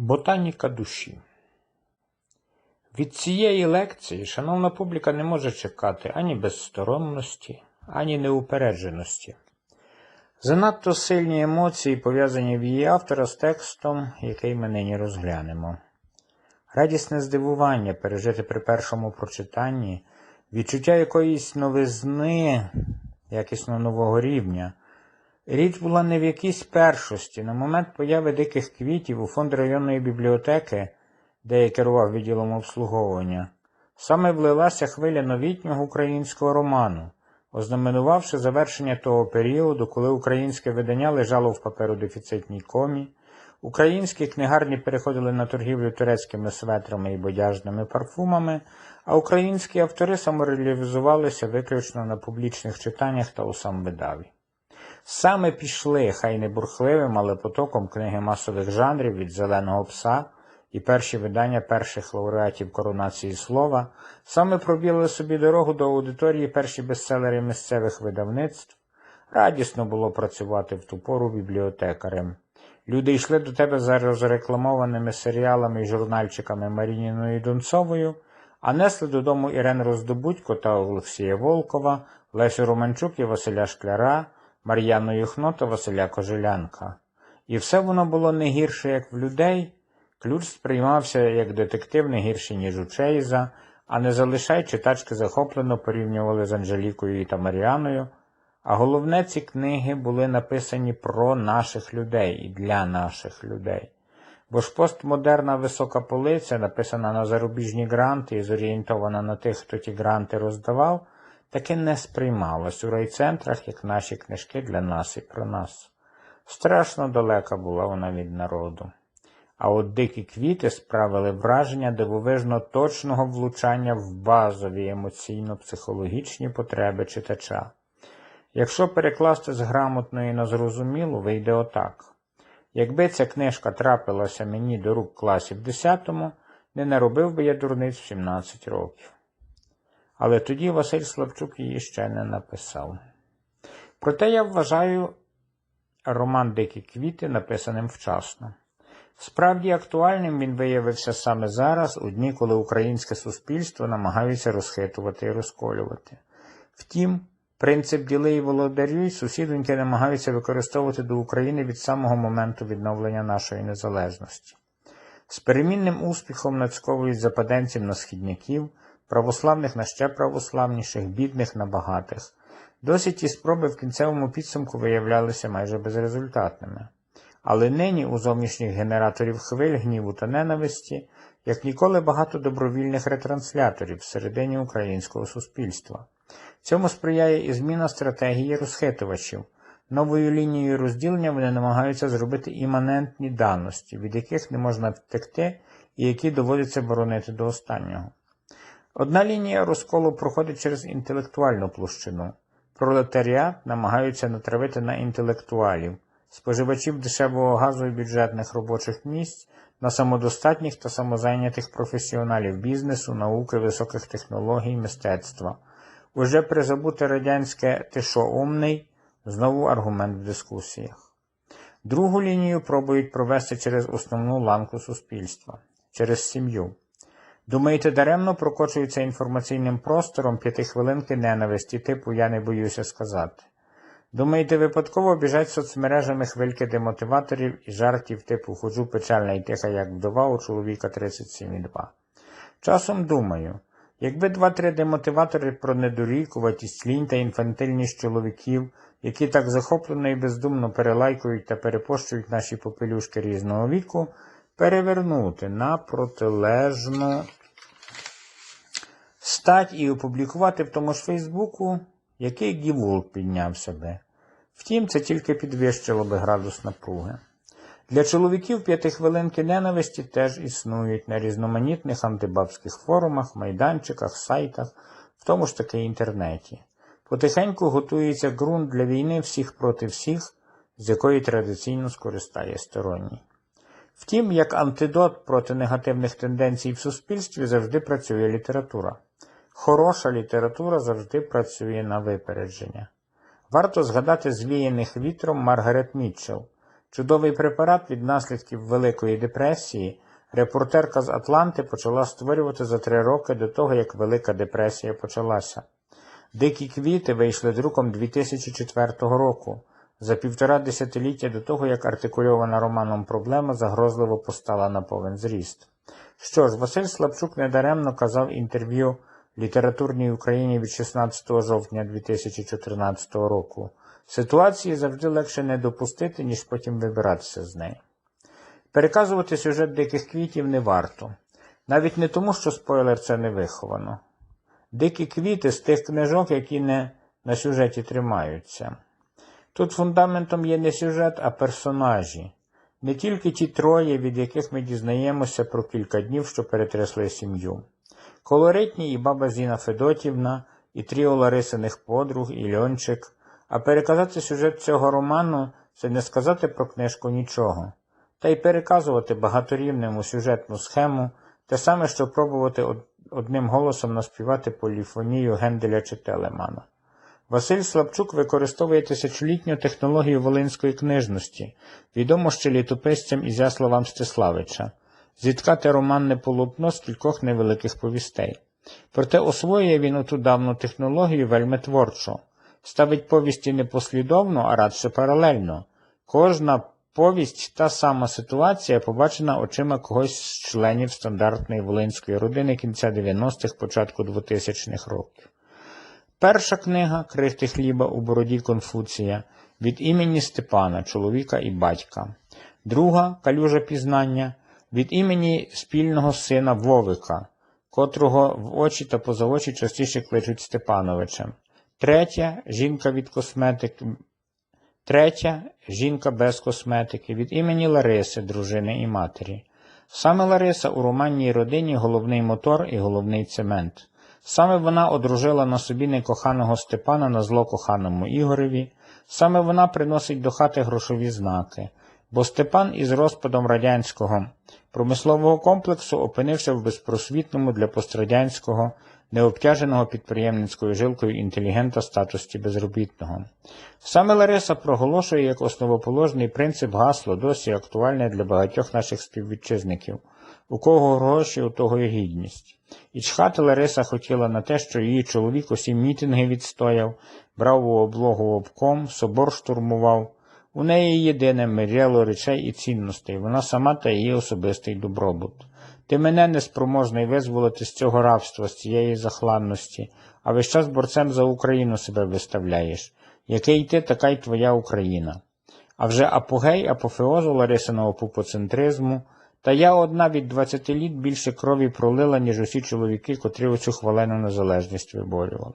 Ботаніка душі. Від цієї лекції шановна публіка не може чекати ані безсторонності, ані неупередженості. Занадто сильні емоції пов'язані в її автора з текстом, який ми нині розглянемо. Радісне здивування пережити при першому прочитанні, відчуття якоїсь новизни, якісно нового рівня. Річ була не в якійсь першості. На момент появи диких квітів у фонд районної бібліотеки, де я керував відділом обслуговування, саме влилася хвиля новітнього українського роману, ознаменувавши завершення того періоду, коли українське видання лежало в паперодефіцитній комі, українські книгарні переходили на торгівлю турецькими светрами і бодяжними парфумами, а українські автори самореалізувалися виключно на публічних читаннях та у самвидаві. Саме пішли, хай не бурхливим, але потоком книги масових жанрів від зеленого пса і перші видання перших лауреатів коронації слова, саме пробіли собі дорогу до аудиторії перші бестселери місцевих видавництв. Радісно було працювати в ту пору бібліотекарем. Люди йшли до тебе за розрекламованими серіалами і журнальчиками Марініною Донцовою, а несли додому Ірен Роздобудько та Олексія Волкова, Лесю Романчук і Василя Шкляра, Мар'яну Юхно та Василя Кожелянка. І все воно було не гірше, як в людей. Ключ сприймався як детектив не гірше, ніж у Чейза, а не залишай читачки захоплено порівнювали з Анжелікою та Маріаною. А головне, ці книги були написані про наших людей і для наших людей. Бо ж постмодерна висока полиця, написана на зарубіжні гранти і зорієнтована на тих, хто ті гранти роздавав, таки не сприймалась у райцентрах, як наші книжки для нас і про нас. Страшно далека була вона від народу. А от дикі квіти справили враження дивовижно точного влучання в базові емоційно-психологічні потреби читача. Якщо перекласти з грамотної на зрозумілу, вийде отак. Якби ця книжка трапилася мені до рук в класі 10-му, не наробив би я дурниць в 17 років. Але тоді Василь Славчук її ще не написав. Проте я вважаю роман Дикі квіти написаним вчасно. Справді актуальним він виявився саме зараз, у дні, коли українське суспільство намагаються розхитувати і розколювати. Втім, принцип діли і володарюй сусідоньки намагаються використовувати до України від самого моменту відновлення нашої незалежності. З перемінним успіхом нацьковують западенців на східняків, православних на ще православніших, бідних на багатих. Досі ті спроби в кінцевому підсумку виявлялися майже безрезультатними. Але нині у зовнішніх генераторів хвиль гніву та ненависті, як ніколи багато добровільних ретрансляторів всередині українського суспільства. Цьому сприяє і зміна стратегії розхитувачів. Новою лінією розділення вони намагаються зробити іманентні даності, від яких не можна втекти і які доводиться боронити до останнього. Одна лінія розколу проходить через інтелектуальну площину. Пролетаріат намагаються натравити на інтелектуалів, споживачів дешевого газу і бюджетних робочих місць, на самодостатніх та самозайнятих професіоналів бізнесу, науки, високих технологій, мистецтва. Уже призабуте радянське «ти що умний» знову аргумент в дискусіях. Другу лінію пробують провести через основну ланку суспільства, через сім'ю. Думаєте, даремно прокочуються інформаційним простором п'ятихвилинки ненависті, типу я не боюся сказати. Думаєте, випадково біжать соцмережами хвильки демотиваторів і жартів типу ходжу печальна і тиха, як вдова у чоловіка 37,2. Часом думаю, якби два-три демотиватори про недорікуватість, лінь та інфантильність чоловіків, які так захоплено і бездумно перелайкують та перепощують наші попелюшки різного віку, перевернути на протилежну стать і опублікувати в тому ж Фейсбуку, який Гіволк підняв себе. Втім, це тільки підвищило би градус напруги. Для чоловіків п'ятихвилинки ненависті теж існують на різноманітних антибабських форумах, майданчиках, сайтах, в тому ж таки інтернеті. Потихеньку готується ґрунт для війни всіх проти всіх, з якої традиційно скористає сторонній. Втім, як антидот проти негативних тенденцій в суспільстві завжди працює література. Хороша література завжди працює на випередження. Варто згадати звіяних вітром Маргарет Мітчелл. Чудовий препарат від наслідків Великої депресії репортерка з Атланти почала створювати за три роки до того, як Велика депресія почалася. Дикі квіти вийшли друком 2004 року, за півтора десятиліття до того, як артикульована романом проблема загрозливо постала на повен зріст. Що ж, Василь Слабчук недаремно казав інтерв'ю літературній Україні від 16 жовтня 2014 року. Ситуації завжди легше не допустити, ніж потім вибиратися з неї. Переказувати сюжет диких квітів не варто. Навіть не тому, що спойлер це не виховано. Дикі квіти з тих книжок, які не на сюжеті тримаються. Тут фундаментом є не сюжет, а персонажі. Не тільки ті троє, від яких ми дізнаємося про кілька днів, що перетрясли сім'ю. Колоритні і баба Зіна Федотівна, і тріо Ларисиних подруг, і Льончик. А переказати сюжет цього роману це не сказати про книжку нічого. Та й переказувати багаторівнему сюжетну схему те саме, що пробувати одним голосом наспівати поліфонію Генделя чи Телемана. Василь Слабчук використовує тисячолітню технологію волинської книжності, відомо ще літописцям Ізяслава Мстиславича, зіткати романне полотно з кількох невеликих повістей. Проте освоює він оту давну технологію вельми творчо, ставить повісті не послідовно, а радше паралельно. Кожна повість та сама ситуація, побачена очима когось з членів стандартної волинської родини кінця 90-х, початку 2000-х років. Перша книга Крихти хліба у бороді Конфуція від імені Степана, чоловіка і батька. Друга Калюжа пізнання від імені спільного сина Вовика, котрого в очі та поза очі частіше кличуть Степановичем. Третя жінка від косметики. Третя жінка без косметики від імені Лариси, дружини і матері. Саме Лариса у романній родині головний мотор і головний цемент. Саме вона одружила на собі некоханого Степана на зло коханому Ігореві, саме вона приносить до хати грошові знаки, бо Степан із розпадом радянського промислового комплексу опинився в безпросвітному для пострадянського, необтяженого підприємницькою жилкою інтелігента статусі безробітного. Саме Лариса проголошує як основоположний принцип гасло, досі актуальне для багатьох наших співвітчизників. У кого гроші, у того і гідність. І чхати Лариса хотіла на те, що її чоловік усі мітинги відстояв, брав у облогу обком, собор штурмував. У неї єдине миряло речей і цінностей, вона сама та її особистий добробут. Ти мене неспроможний визволити з цього рабства, з цієї захланності, а весь час борцем за Україну себе виставляєш. Який ти, така й твоя Україна. А вже апогей апофеозу Ларисиного пупоцентризму, та я одна від 20 літ більше крові пролила, ніж усі чоловіки, котрі оцю хвалену незалежність виборювали.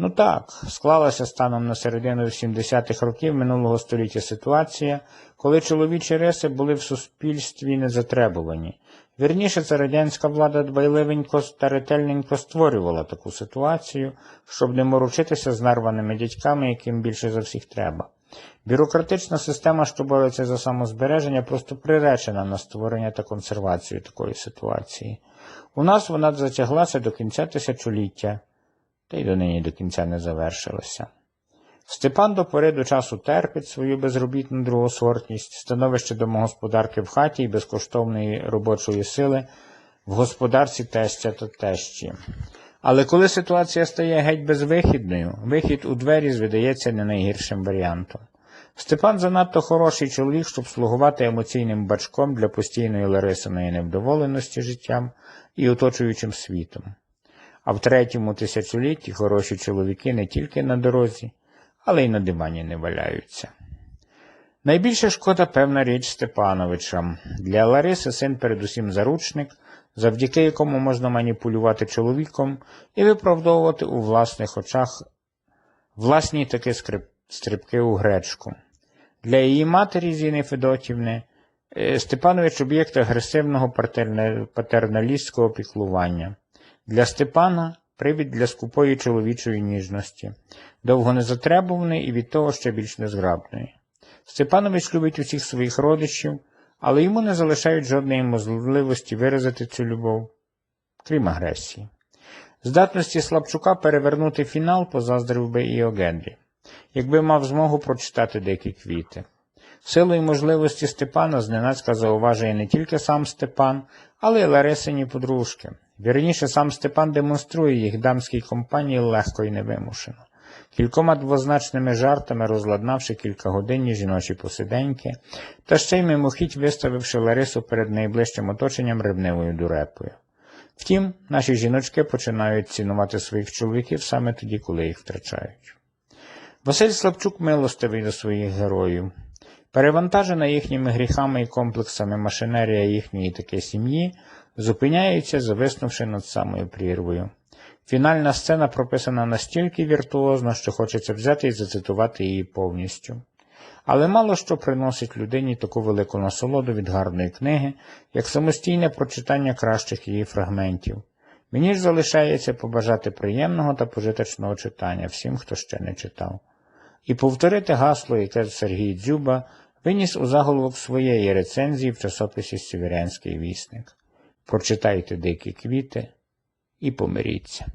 Ну так, склалася станом на середину 70-х років минулого століття ситуація, коли чоловічі риси були в суспільстві не затребувані. Вірніше, це радянська влада дбайливенько та ретельненько створювала таку ситуацію, щоб не морочитися з нарваними дядьками, яким більше за всіх треба. Бюрократична система, що бореться за самозбереження, просто приречена на створення та консервацію такої ситуації. У нас вона затяглася до кінця тисячоліття, та й до нині до кінця не завершилася. Степан до пори до часу терпить свою безробітну другосортність, становище домогосподарки в хаті і безкоштовної робочої сили в господарці тестя та тещі. Але коли ситуація стає геть безвихідною, вихід у двері звидається не найгіршим варіантом. Степан занадто хороший чоловік, щоб слугувати емоційним бачком для постійної Ларисиної невдоволеності життям і оточуючим світом. А в третьому тисячолітті хороші чоловіки не тільки на дорозі, але й на дивані не валяються. Найбільше шкода певна річ Степановича. Для Лариси син передусім заручник, завдяки якому можна маніпулювати чоловіком і виправдовувати у власних очах власні таки стрибки у гречку. Для її матері Зіни Федотівни е, Степанович об'єкт агресивного патерналістського піклування. Для Степана привід для скупої чоловічої ніжності, довго незатребуваної і від того ще більш незграбної. Степанович любить усіх своїх родичів, але йому не залишають жодної можливості виразити цю любов, крім агресії. Здатності Слабчука перевернути фінал позаздрив би і Огенрі, якби мав змогу прочитати деякі квіти. Силу і можливості Степана зненацька зауважує не тільки сам Степан, але й Ларисині подружки. Вірніше, сам Степан демонструє їх дамській компанії легко і невимушено. Кількома двозначними жартами розладнавши кількагодинні жіночі посиденьки, та ще й мимохідь виставивши Ларису перед найближчим оточенням ревнивою дурепою. Втім, наші жіночки починають цінувати своїх чоловіків саме тоді, коли їх втрачають. Василь Слабчук милостивий до своїх героїв. Перевантажена їхніми гріхами і комплексами машинерія їхньої таки сім'ї зупиняється, зависнувши над самою прірвою. Фінальна сцена прописана настільки віртуозно, що хочеться взяти і зацитувати її повністю. Але мало що приносить людині таку велику насолоду від гарної книги, як самостійне прочитання кращих її фрагментів. Мені ж залишається побажати приємного та пожиточного читання всім, хто ще не читав. І повторити гасло, яке Сергій Дзюба виніс у заголовок своєї рецензії в часописі Сєвєрянський вісник. Прочитайте дикі квіти і помиріться.